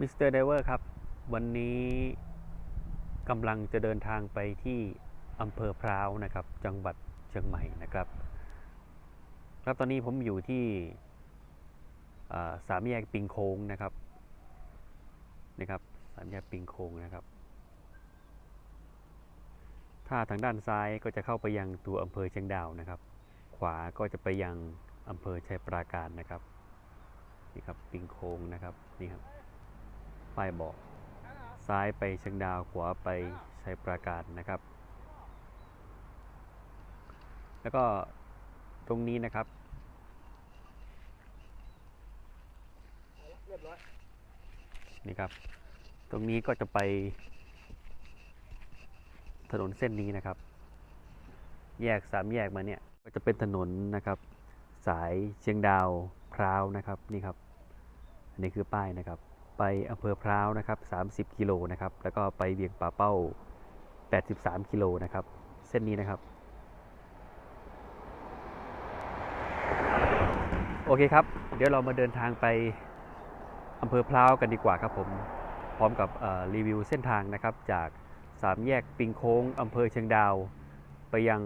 มิสเตอร์ไดเวอร์ครับ วันนี้กำลังจะเดินทางไปที่อำเภอพร้าวนะครับ จังหวัดเชียงใหม่นะครับครับตอนนี้ผมอยู่ที่สามแยกปิงโค้งนะครับนะครับ สามแยกปิงโค้งนะครับ ถ้าทางด้านซ้ายก็จะเข้าไปยังตัวอำเภอเชียงดาวนะครับ ขวาก็จะไปยังอำเภอชัยปราการนะครับนี่ครับปิงโค้งนะครับนี่ครับ ป้ายบอก ซ้ายไปเชียงดาวขวาไปชัยปราการนะครับ แล้วก็ตรงนี้นะครับนี่ครับ ตรงนี้ก็จะไป ถนนเส้นนี้นะครับ แยกสามแยกมาเนี่ยก็จะเป็นถนนนะครับ สายเชียงดาวพร้าวนะครับนี่ครับ อันนี้คือป้ายนะครับ ไปอำเภอพร้าวนะครับ 30 กิโลนะครับ แล้วก็ไปเวียงป่าเป้า 83 กิโลนะครับ เส้นนี้นะครับ โอเคครับ เดี๋ยวเรามาเดินทางไปอำเภอพร้าวกันดีกว่าครับผม พร้อมกับรีวิวเส้นทางนะครับ จากสามแยกปิงโค้งอำเภอเชียงดาว ไปยัง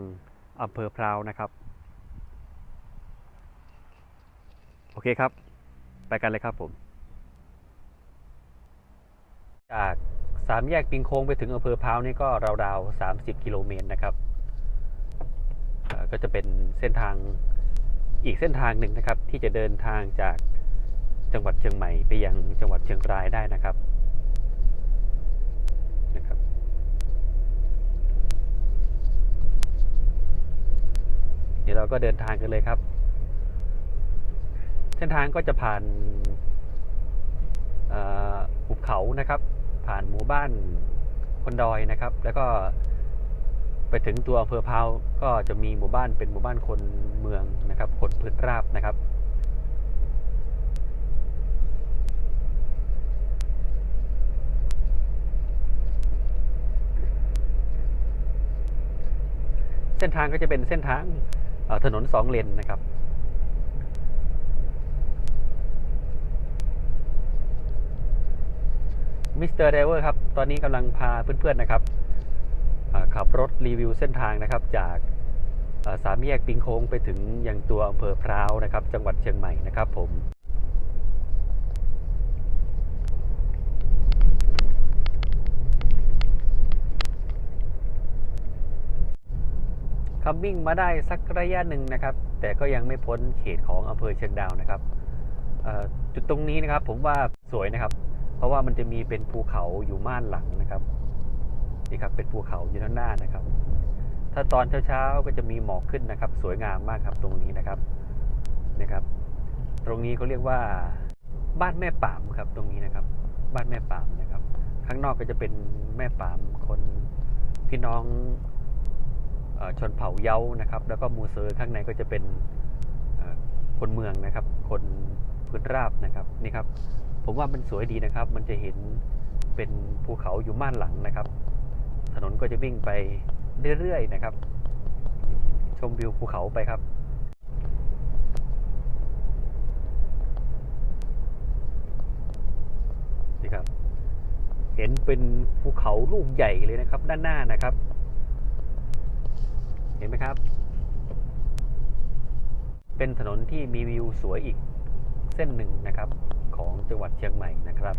อำเภอพร้าวนะครับ โอเคครับ ไปกันเลยครับผม จากสามแยกปิงโค้งไปถึงอำเภอพร้าวนี่ก็ราวๆ30กิโลเมตรนะครับ ก็จะเป็นเส้นทางอีกเส้นทางหนึ่งนะครับ ที่จะเดินทางจากจังหวัดเชียงใหม่ไปยังจังหวัดเชียงรายได้นะครับนะครับ เดี๋ยวเราก็เดินทางกันเลยครับ เส้นทางก็จะผ่านอ่อหุบเขานะครับ ผ่านหมู่บ้านคนดอยนะครับ แล้วก็ไปถึงตัวอำเภอพาวก็จะมีหมู่บ้านเป็นหมู่บ้านคนเมืองนะครับคนพื้นราบนะครับ เส้นทางก็จะเป็นเส้นทางถนนสองเลนนะครับ มิสเตอร์ไดเวอร์ครับ ตอนนี้กำลังพาเพื่อนๆนะครับขับรถรีวิวเส้นทางนะครับ จากสามแยกปิงโค้งไปถึงยังตัวอำเภอพร้าวนะครับ จังหวัดเชียงใหม่นะครับผมครับวิ่งมาได้สักระยะหนึ่งนะครับ แต่ก็ยังไม่พ้นเขตของอำเภอเชียงดาวนะครับจุดตรงนี้นะครับผมว่าสวยนะครับ เพราะว่ามันจะมีเป็นภูเขาอยู่ม่านหลังนะครับนี่ครับเป็นภูเขาอยู่ด้านหน้านะครับ ถ้าตอนเช้าๆก็จะมีหมอกขึ้นนะครับ สวยงามมากครับตรงนี้นะครับนะครับ ตรงนี้เขาเรียกว่าบ้านแม่ป่ามครับตรงนี้นะครับ บ้านแม่ป่ามนะครับ ข้างนอกก็จะเป็นแม่ป่ามคนพี่น้องอชนเผ่าเย้านะครับ แล้วก็มูเซอร์ข้างในก็จะเป็นคนเมืองนะครับ คนพื้นราบนะครับนี่ครับ ผมว่ามันสวยดีนะครับ มันจะเห็นเป็นภูเขาอยู่ม่านหลังนะครับ ถนนก็จะวิ่งไปเรื่อยๆนะครับ ชมวิวภูเขาไปครับนี่ครับ เห็นเป็นภูเขาลูกใหญ่เลยนะครับ ด้านหน้านะครับ เห็นไหมครับ เป็นถนนที่มีวิวสวยอีกเส้นหนึ่งนะครับ ของจังหวัดเชียงใหม่นะครับ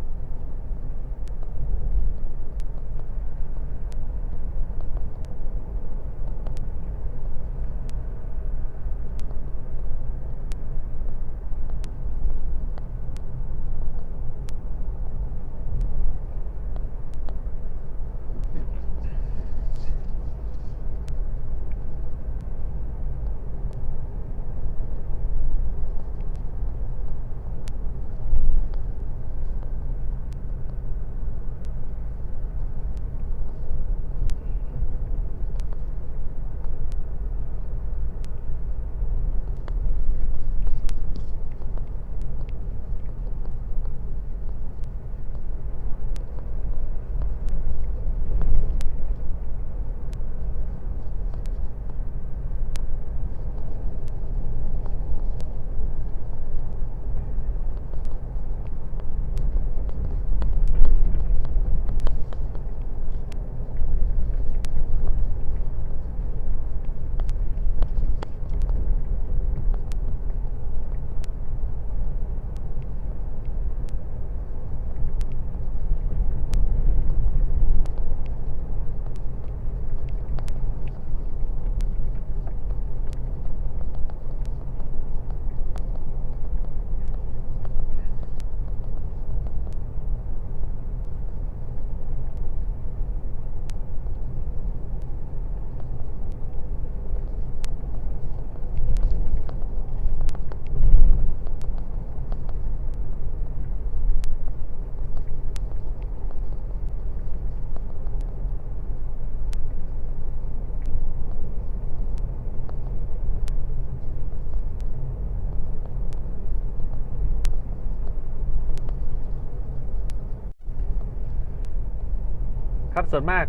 ส่วนมาก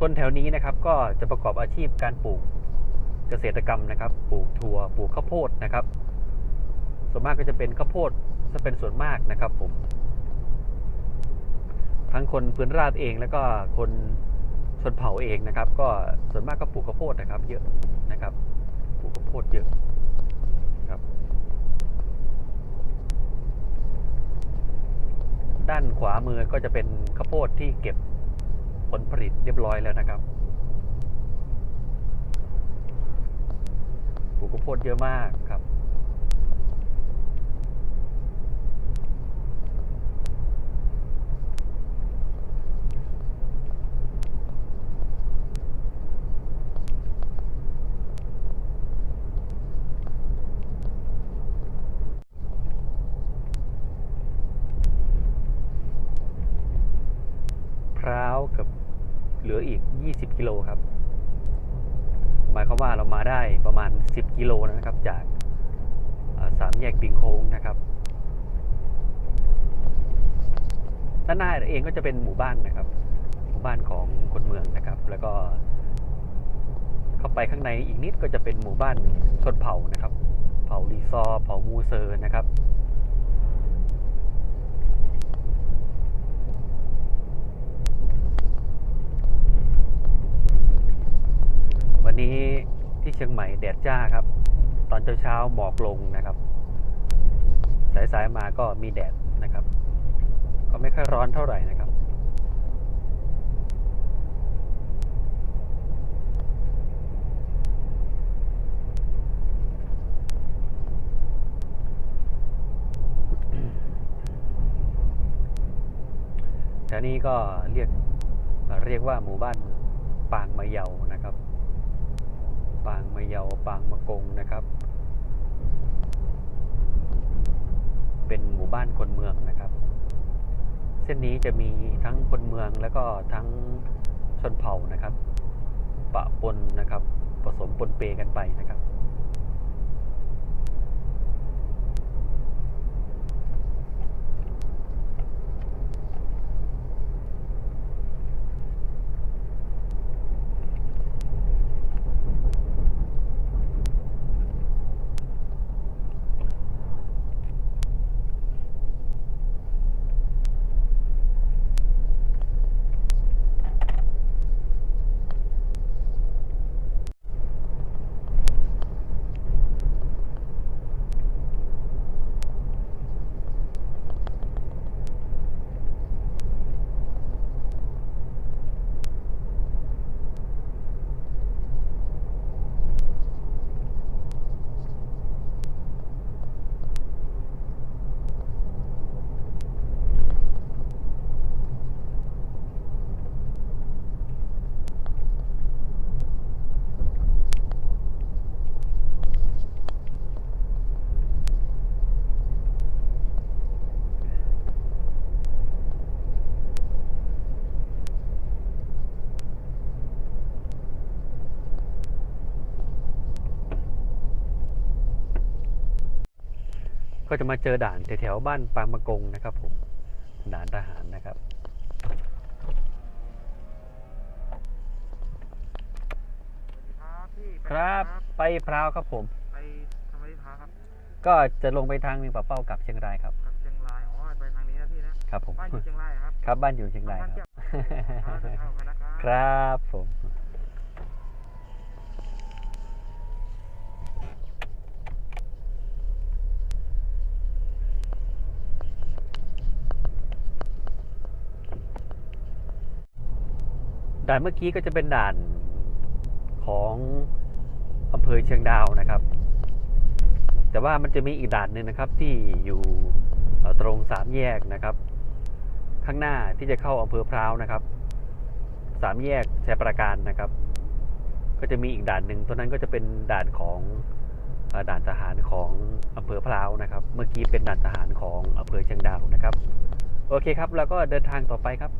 คนแถวนี้นะครับ ก็จะประกอบอาชีพการปลูกเกษตรกรรมนะครับ ปลูกถั่วปลูกข้าวโพดนะครับ ส่วนมากก็จะเป็นข้าวโพดจะเป็นส่วนมากนะครับผม ทั้งคนพื้นราบเองแล้วก็คนชนเผ่าเองนะครับ ก็ส่วนมากก็ปลูกข้าวโพดนะครับ เยอะนะครับ ปลูกข้าวโพดเยอะครับ ด้านขวามือก็จะเป็นข้าวโพดที่เก็บผลผลิตเรียบร้อยแล้วนะครับปลูกข้าวโพดเยอะมากครับ พร้าวกับ เหลืออีก 20 กิโลครับ หมายความว่าเรามาได้ประมาณ 10 กิโลนะครับ จากสามแยกปิงโค้งนะครับด้านหน้าเองก็จะเป็นหมู่บ้านนะครับ หมู่บ้านของคนเมืองนะครับ แล้วก็ เข้าไปข้างในอีกนิดก็จะเป็นหมู่บ้านชนเผ่านะครับ เผ่าลีซอร์เผ่ามูเซอร์นะครับ นี้ที่เชียงใหม่แดดจ้าครับ ตอนเช้าๆหมอกลงนะครับ สายๆมาก็มีแดดนะครับ ก็ไม่ค่อยร้อนเท่าไหร่นะครับแถวนี้ก็เรียกเรียกว่าหมู่บ้านปางมะเยานะครับ ปางมะเยาปางมะกงนะครับ เป็นหมู่บ้านคนเมืองนะครับ เส้นนี้จะมีทั้งคนเมืองแล้วก็ทั้งชนเผ่านะครับ ปะปนนะครับ ผสมปนเปกันไปนะครับ ก็จะมาเจอด่านแถวๆบ้านปางมะกงนะครับผมด่านทหารนะครับครับพี่ไปครับไปพร้าวครับผม ไปทำไมพาครับก็จะลงไปทางเมีป่าเป้ากับเชียงรายครับกลับเชียงรายอ๋อไปทางนี้นะพี่นะครับผมบ้านอยู่เชียงรายครับครับบ้านอยู่เชียงรายบ้านคเที่รัยวบครับเดินทางไปนะครับ ครับผม ด่านเมื่อกี้ก็จะเป็นด่านของอำเภอเชียงดาวนะครับ แต่ว่ามันจะมีอีกด่านหนึ่งนะครับที่อยู่ตรงสามแยกนะครับ ข้างหน้าที่จะเข้าอำเภอพร้าวนะครับสามแยกชัยประการนะครับ ก็จะมีอีกด่านหนึ่งตัวนั้นก็จะเป็นด่านของด่านทหารของอำเภอพร้าวนะครับ เมื่อกี้เป็นด่านทหารของอำเภอเชียงดาวนะครับ โอเคครับ แล้วก็เดินทางต่อไปครับ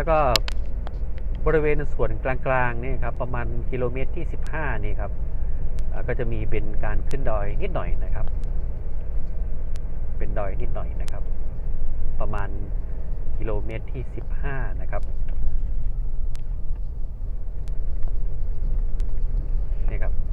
แล้วก็บริเวณส่วนกลางๆนี่ครับประมาณกิโลเมตรที่ 15 นี่ครับก็จะมีเป็นการขึ้นดอยนิดหน่อยนะครับ เป็นดอยนิดหน่อยนะครับ ประมาณกิโลเมตรที่ 15 นะครับนี่ครับ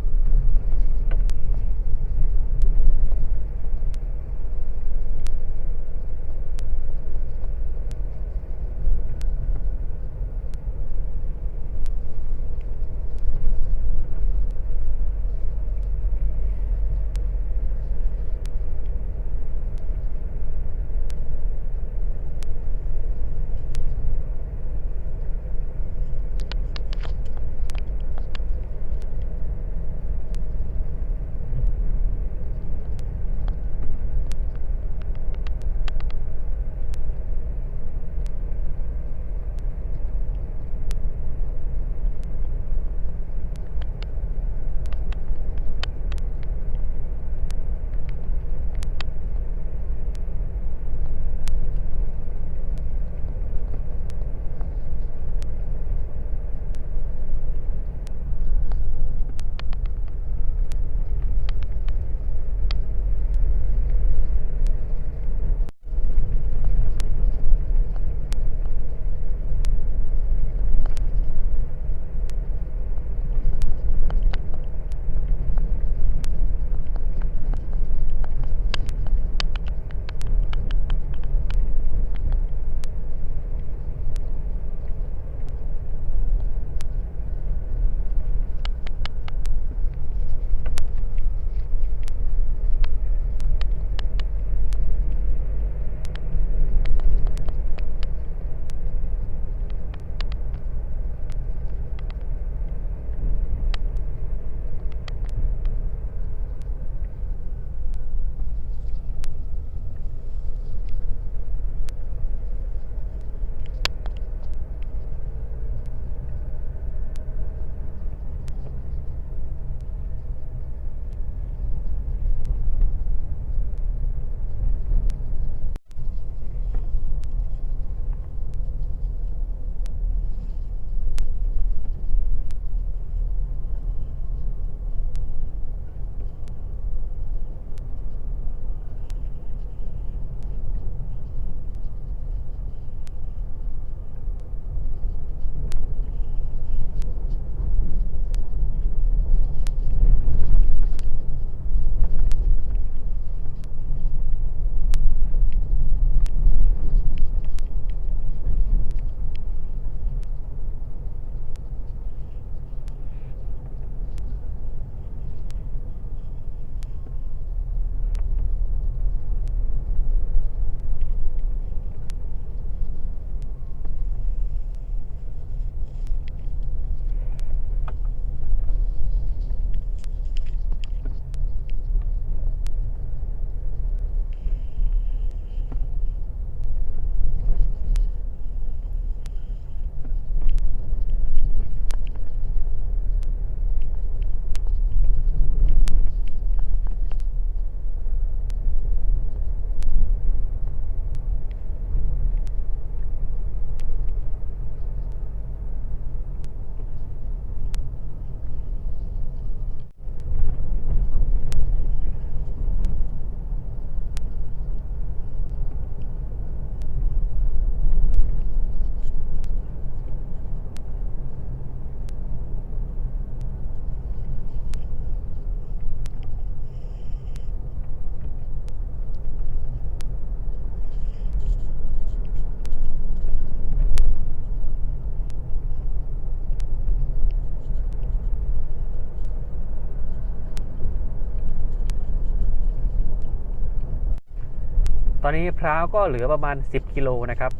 อนนี้พร้าวก็เหลือประมาณ 10 กิโลนะครับ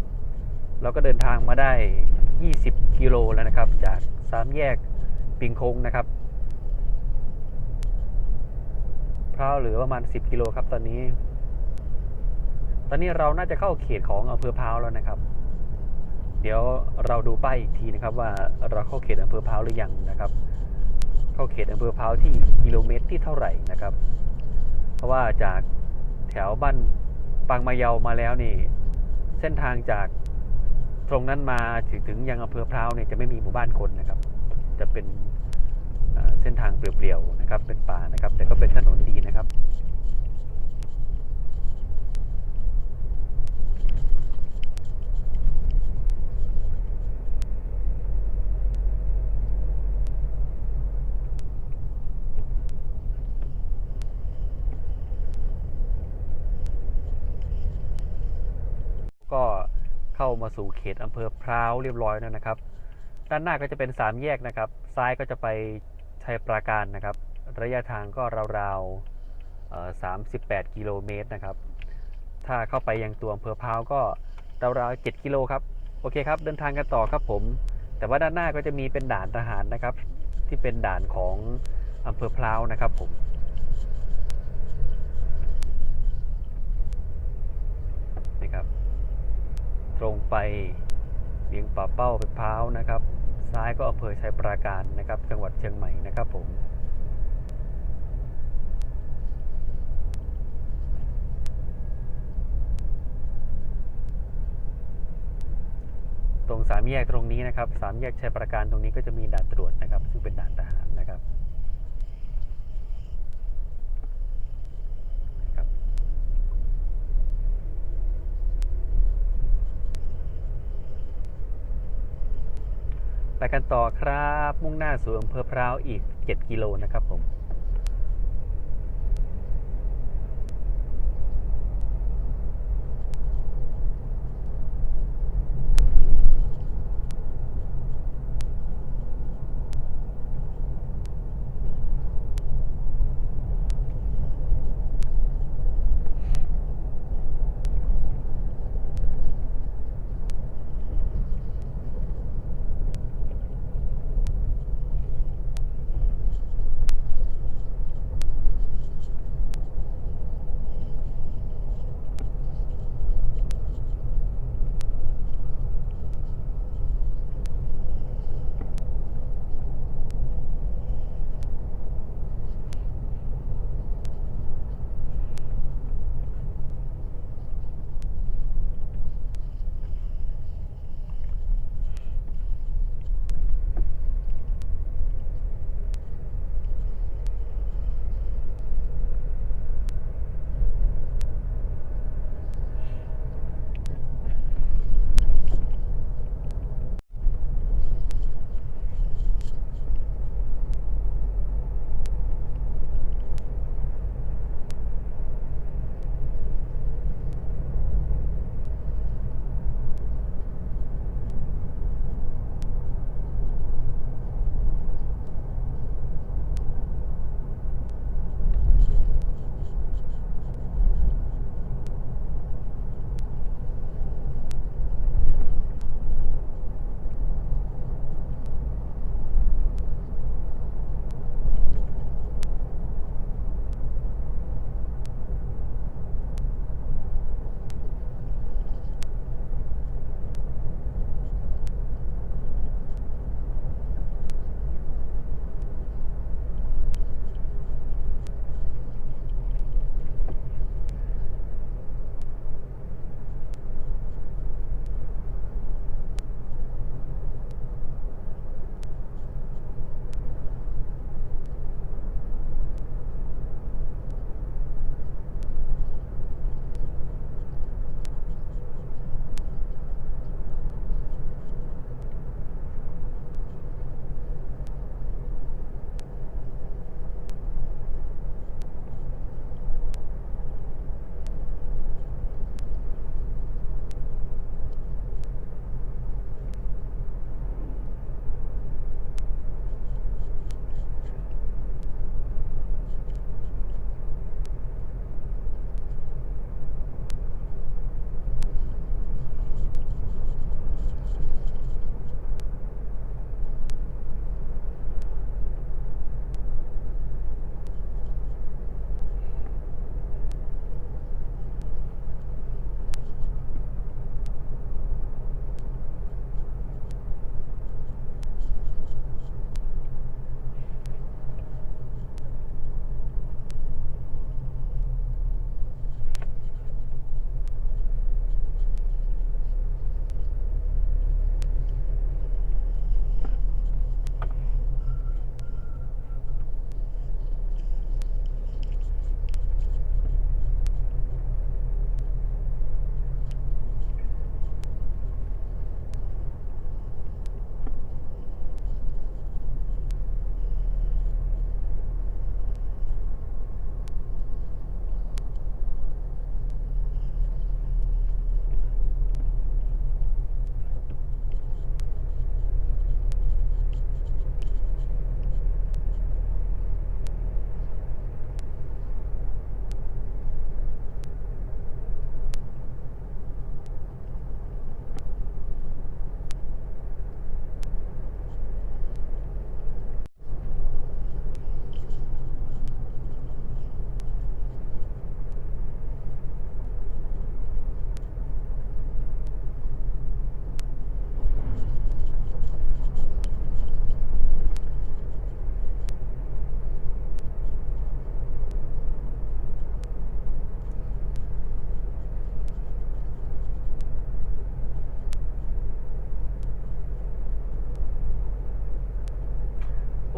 เราก็เดินทางมาได้ 20 กิโลแล้วนะครับ จากสามแยกปิงคงนะครับพร้าวเหลือประมาณ 10 กิโลครับตอนนี้ ตอนนี้เราน่าจะเข้าเขตของอำเภอพร้าวแล้วนะครับ เดี๋ยวเราดูป้ายอีกทีนะครับว่าเราเข้าเขตอำเภอพร้าวหรือยังนะครับ เข้าเขตอำเภอพร้าวที่กิโลเมตรที่เท่าไหร่นะครับ เพราะว่าจากแถวบ้าน ปางมาเยามาแล้วนี่ เส้นทางจากตรงนั้นมาถึงถึงยังอำเภอพร้าวเนี่ยจะไม่มีหมู่บ้านคนนะครับ จะเป็นเส้นทางเปลี่ยวๆนะครับ เป็นป่านะครับ แต่ก็เป็นถนนดีนะครับ ก็เข้ามาสู่เขตอำเภอพร้าวเรียบร้อยแล้วนะครับ ด้านหน้าก็จะเป็นสามแยกนะครับ ซ้ายก็จะไปชัยปราการนะครับ ระยะทางก็ราวๆเอ่อ38กิโลเมตรนะครับ ถ้าเข้าไปยังตัวอำเภอพร้าวก็ราวๆ7กิโลครับ โอเคครับ เดินทางกันต่อครับผม แต่ว่าด้านหน้าก็จะมีเป็นด่านทหารนะครับ ที่เป็นด่านของอำเภอพร้าวนะครับผมนี่ครับ ตรงไปเวียงป่าเป้าไปพร้าวนะครับ ซ้ายก็อำเภอชัยปราการนะครับ จังหวัดเชียงใหม่นะครับผมตรงสามแยกตรงนี้นะครับสามแยกชัยปราการตรงนี้ก็จะมีด่านตรวจนะครับ ซึ่งเป็นด่านทหารนะครับ ไปกันต่อครับ มุ่งหน้าสู่อำเภอพร้าวอีก 7 กิโลนะครับผม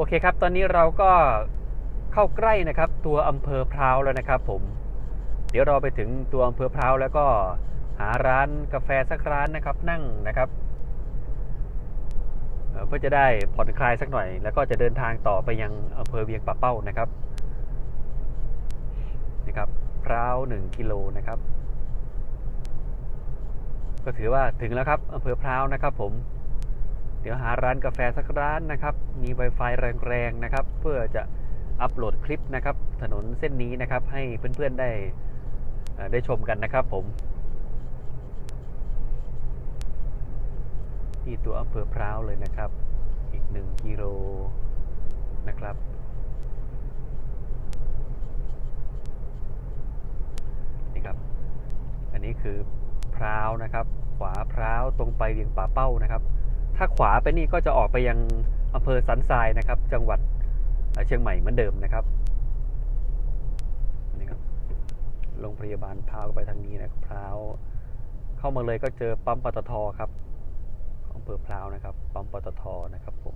เคครับ ตอนนี้เราก็เข้าใกล้นะครับ ตัวอำเภอพร้าวแล้วนะครับ ผม เดี๋ยวเราไปถึงตัวอำเภอพร้าวแล้วก็หาร้านกาแฟสักร้านนะครับ นั่งนะครับเอ่อเพื่อจะได้ผ่อนคลายสักหน่อย แล้วก็จะเดินทางต่อไปยังอำเภอเวียงป่าเป้านะครับนะครับพร้าวหนึ่งกิโลนะครับ ก็ถือว่าถึงแล้วครับอำเภอพร้าวนะครับ ผม เดี๋ยวหาร้านกาแฟสักร้านนะครับ มี Wi-Fi แรงๆนะครับ เพื่อจะอัปโหลดคลิปนะครับ ถนนเส้นนี้นะครับ ให้เพื่อนๆได้ได้ชมกันนะครับผมที่ตัวอำเภอพร้าวเลยนะครับ อีกหนึ่งกิโลนะครับ นี่ครับ อันนี้คือพร้าวนะครับ ขวาพร้าวตรงไปเวียงป่าเป้านะครับ ถ้าขวาไปนี่ก็จะออกไปยังอำเภอสันทรายนะครับ จังหวัดเชียงใหม่เหมือนเดิมนะครับนี่ครับโรงพยาบาลพร้าวก็ไปทางนี้นะครับพร้าวเข้ามาเลยก็เจอปั๊มปตทครับอำเภอพร้าวนะครับปั๊มปตทนะครับผม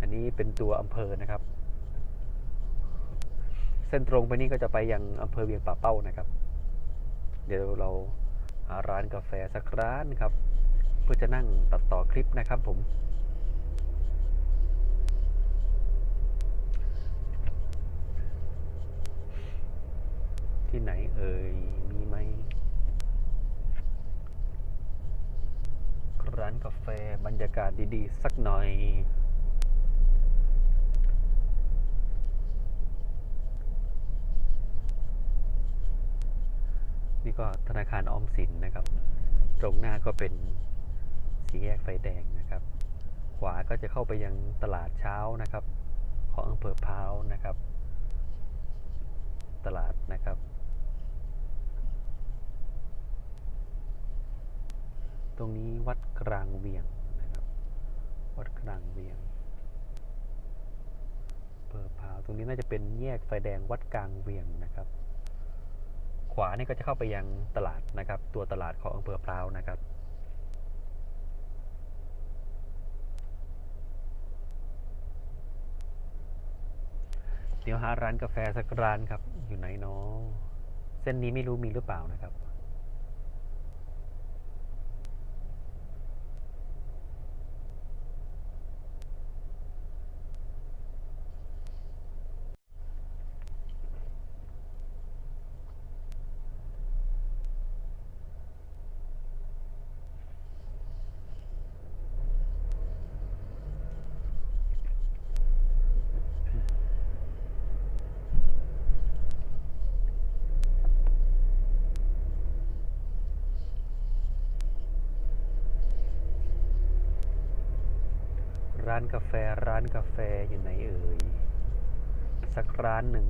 อันนี้เป็นตัวอำเภอนะครับ เส้นตรงไปนี่ก็จะไปยังอำเภอเวียงป่าเป้านะครับ เดี๋ยวเราหาร้านกาแฟสักร้านครับ พื่อจะนั่งตัดต่อคลิปนะครับผมที่ไหนเอ่ย มีไหม ร้านกาแฟบรรยากาศดีๆ สักหน่อย นี่ก็ธนาคารออมสินนะครับ ตรงหน้าก็เป็น สี่แยกไฟแดงนะครับ ขวาก็จะเข้าไปยังตลาดเช้านะครับ ของอำเภอพร้าวนะครับ ตลาดนะครับ ตรงนี้วัดกลางเวียงนะครับ วัดกลางเวียงอำเภอพร้าวตรงนี้น่าจะเป็นแยกไฟแดงวัดกลางเวียงนะครับ ขวานี่ก็จะเข้าไปยังตลาดนะครับ ตัวตลาดของอำเภอพร้าวนะครับ ดี๋ยวหาร้านกาแฟสักร้านครับ อยู่ไหนเนาะเส้นนี้ไม่รู้มีหรือเปล่านะครับ ร้านกาแฟร้านกาแฟอยู่ไหนเอ่ย สักร้านหนึ่ง